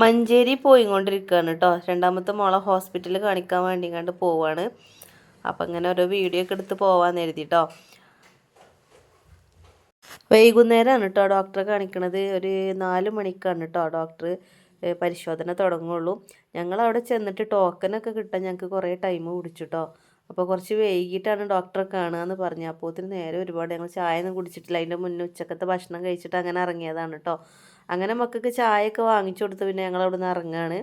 മഞ്ചേരി പോയിക്കൊണ്ടിരിക്കുകയാണ് കേട്ടോ. രണ്ടാമത്തെ മോളെ ഹോസ്പിറ്റലിൽ കാണിക്കാൻ വേണ്ടി കണ്ട് പോവാണ്. അപ്പം അങ്ങനെ ഓരോ വീഡിയോ ഒക്കെ എടുത്ത് പോവാന്ന് എഴുതി കേട്ടോ വൈകുന്നേരമാണ് കേട്ടോ ഡോക്ടറെ കാണിക്കണത്. ഒരു നാല് മണിക്കാണ് കേട്ടോ ഡോക്ടർ പരിശോധന തുടങ്ങുള്ളൂ. ഞങ്ങൾ അവിടെ ചെന്നിട്ട് ടോക്കനൊക്കെ കിട്ടാൻ ഞങ്ങൾക്ക് കുറേ ടൈം പിടിച്ചു കേട്ടോ അപ്പോൾ കുറച്ച് വൈകിട്ടാണ് ഡോക്ടറെ കാണുകയെന്ന് പറഞ്ഞു. ഒത്തിരി നേരെ ഒരുപാട് ഞങ്ങൾ ചായ ഒന്നും കുടിച്ചിട്ടില്ല. അതിന്റെ മുന്നേ ഉച്ചക്കത്തെ ഭക്ഷണം കഴിച്ചിട്ട് അങ്ങനെ ഇറങ്ങിയതാണ് കേട്ടോ അങ്ങനെ മക്കൾക്ക് ചായയൊക്കെ വാങ്ങിച്ചു കൊടുത്ത് പിന്നെ ഞങ്ങൾ അവിടെ നിന്ന് ഇറങ്ങുകയാണ്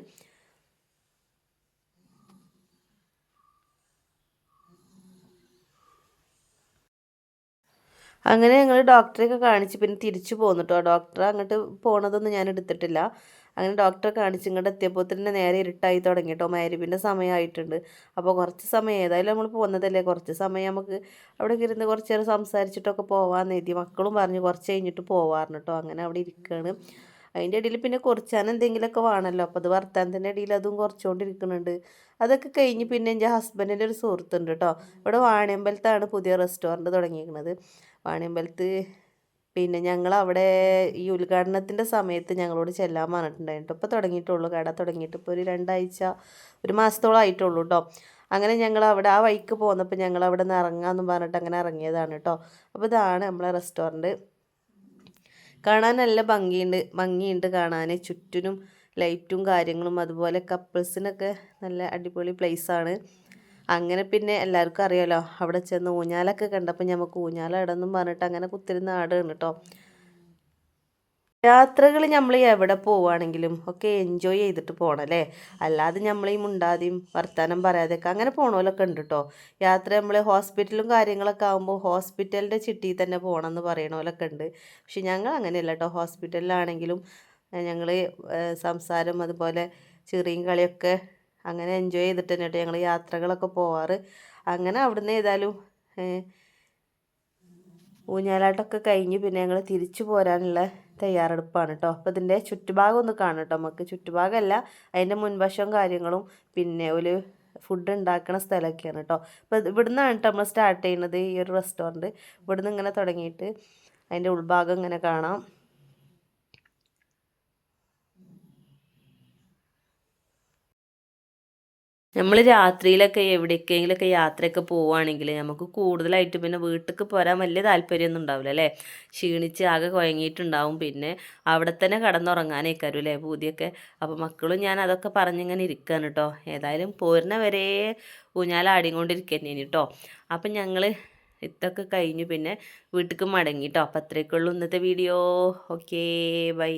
അങ്ങനെ ഞങ്ങൾ ഡോക്ടറെയൊക്കെ കാണിച്ച് പിന്നെ തിരിച്ചു പോന്നു ഡോക്ടറെ അങ്ങോട്ട് പോണതൊന്നും ഞാൻ എടുത്തിട്ടില്ല. അങ്ങനെ ഡോക്ടറെ കാണിച്ച് ഇങ്ങോട്ട് എത്തിയപ്പോൾ തന്നെ നേരെ ഇരുട്ടായി തുടങ്ങി കേട്ടോ മാരിപ്പിന്റെ സമയമായിട്ടുണ്ട് അപ്പോൾ കുറച്ച് സമയം ഏതായാലും നമ്മൾ പോകുന്നതല്ലേ കുറച്ച് സമയം നമുക്ക് അവിടെ ഇരുന്ന് കുറച്ച് നേരം സംസാരിച്ചിട്ടൊക്കെ പോകാമെന്ന് എഴുതി മക്കളും പറഞ്ഞു കുറച്ച് കഴിഞ്ഞിട്ട് പോവാറുണ്ട് കേട്ടോ അങ്ങനെ അവിടെ ഇരിക്കുകയാണ് അതിന്റെ ഇടയിൽ പിന്നെ കുറച്ചാൻ എന്തെങ്കിലുമൊക്കെ വേണമല്ലോ അപ്പോൾ അത് വർത്താനത്തിന്റെ ഇടയിൽ അതും കുറച്ചുകൊണ്ടിരിക്കുന്നുണ്ട് അതൊക്കെ കഴിഞ്ഞ് പിന്നെ എന്റെ ഹസ്ബൻഡിന്റെ ഒരു സുഹൃത്തുണ്ട് കേട്ടോ ഇവിടെ വാണിയമ്പലത്താണ് പുതിയ റെസ്റ്റോറന്റ് തുടങ്ങിയിരിക്കുന്നത് വാണിയമ്പലത്ത് പിന്നെ ഞങ്ങൾ അവിടെ ഈ ഉദ്ഘാടനത്തിന്റെ സമയത്ത് ഞങ്ങളോട് ചെല്ലാൻ പറഞ്ഞിട്ടുണ്ടായിരുന്നു. ഇപ്പോൾ തുടങ്ങിയിട്ടുള്ളൂ. കട തുടങ്ങിയിട്ട് ഇപ്പോൾ ഒരു രണ്ടാഴ്ച ഒരു മാസത്തോളം ആയിട്ടുള്ളൂ കേട്ടോ അങ്ങനെ ഞങ്ങൾ അവിടെ ആ വഴിക്ക് പോന്നപ്പോൾ ഞങ്ങൾ അവിടെ നിന്ന് ഇറങ്ങാമെന്ന് പറഞ്ഞിട്ട് അങ്ങനെ ഇറങ്ങിയതാണ് കേട്ടോ അപ്പോൾ ഇതാണ് നമ്മളെ റെസ്റ്റോറന്റ്. കാണാൻ നല്ല ഭംഗിയുണ്ട്. ഭംഗിയുണ്ട് കാണാൻ ചുറ്റിനും ലൈറ്റും കാര്യങ്ങളും അതുപോലെ കപ്പിൾസിനൊക്കെ നല്ല അടിപൊളി പ്ലേസാണ് അങ്ങനെ പിന്നെ എല്ലാവർക്കും അറിയാലോ. അവിടെ ചെന്ന് ഊഞ്ഞാലൊക്കെ കണ്ടപ്പോൾ നമുക്ക് ഊഞ്ഞാലടന്നും പറഞ്ഞിട്ട് അങ്ങനെ കുത്തിരുന്ന ആടാണ് കേട്ടോ യാത്രകൾ നമ്മൾ എവിടെ പോവുകയാണെങ്കിലും ഒക്കെ എൻജോയ് ചെയ്തിട്ട് പോകണം അല്ലേ? അല്ലാതെ നമ്മൾ ഈ മുണ്ടാതെയും വർത്താനം പറയാതെയൊക്കെ അങ്ങനെ പോകണമല്ലൊക്കെ ഉണ്ട് കേട്ടോ യാത്ര നമ്മൾ ഹോസ്പിറ്റലും കാര്യങ്ങളൊക്കെ ആകുമ്പോൾ ഹോസ്പിറ്റലിന്റെ ചിട്ടിയിൽ തന്നെ പോകണം എന്ന് പറയണമല്ലൊക്കെ ഉണ്ട്. പക്ഷെ ഞങ്ങൾ അങ്ങനെയല്ല കേട്ടോ ഹോസ്പിറ്റലിലാണെങ്കിലും ഞങ്ങൾ സംസാരം അതുപോലെ ചെറിയും കളിയൊക്കെ അങ്ങനെ എൻജോയ് ചെയ്തിട്ട് തന്നെ ഞങ്ങൾ യാത്രകളൊക്കെ പോവാറ്. അങ്ങനെ അവിടുന്ന് ഏതായാലും ഊഞ്ഞാലാട്ടമൊക്കെ കഴിഞ്ഞ് പിന്നെ ഞങ്ങൾ തിരിച്ചു പോരാനുള്ള തയ്യാറെടുപ്പാണ് കേട്ടോ അപ്പോൾ ഇതിന്റെ ചുറ്റുഭാഗം ഒന്ന് കാണാം കേട്ടോ നമുക്ക് ചുറ്റുഭാഗമല്ല അതിന്റെ മുൻവശവും കാര്യങ്ങളും പിന്നെ ഒരു ഫുഡ് ഉണ്ടാക്കുന്ന സ്ഥലമൊക്കെയാണ് കേട്ടോ അപ്പോൾ ഇവിടുന്നാണ് കേട്ടോ നമ്മൾ സ്റ്റാർട്ട് ചെയ്യുന്നത് ഈ ഒരു റെസ്റ്റോറന്റ് ഇവിടുന്ന് ഇങ്ങനെ തുടങ്ങിയിട്ട് അതിന്റെ ഉൾഭാഗം ഇങ്ങനെ കാണാം. നമ്മൾ രാത്രിയിലൊക്കെ എവിടേക്കെങ്കിലൊക്കെ യാത്രയൊക്കെ പോവുകയാണെങ്കിൽ നമുക്ക് കൂടുതലായിട്ട് പിന്നെ വീട്ടിലേക്ക് പോരാൻ വലിയ താല്പര്യമൊന്നും ഉണ്ടാവില്ല അല്ലേ? ക്ഷീണിച്ച് ആകെ കുഴങ്ങിയിട്ടുണ്ടാവും പിന്നെ അവിടെ തന്നെ കിടന്നുറങ്ങാനേക്കാരും അല്ലേ പൂതിയൊക്കെ അപ്പോൾ മക്കളും ഞാൻ അതൊക്കെ പറഞ്ഞിങ്ങനെ ഇരിക്കുകയാണ് കേട്ടോ ഏതായാലും പോരുന്ന വരെ ഊഞ്ഞാലാടിക്കൊണ്ടിരിക്കുന്നേ കേട്ടോ അപ്പം ഞങ്ങൾ ഇതൊക്കെ കഴിഞ്ഞു പിന്നെ വീട്ടിലേക്ക് മടങ്ങി കേട്ടോ അപ്പം അത്രയൊക്കെ ഉള്ളൂ ഇന്നത്തെ വീഡിയോ. Okay bye.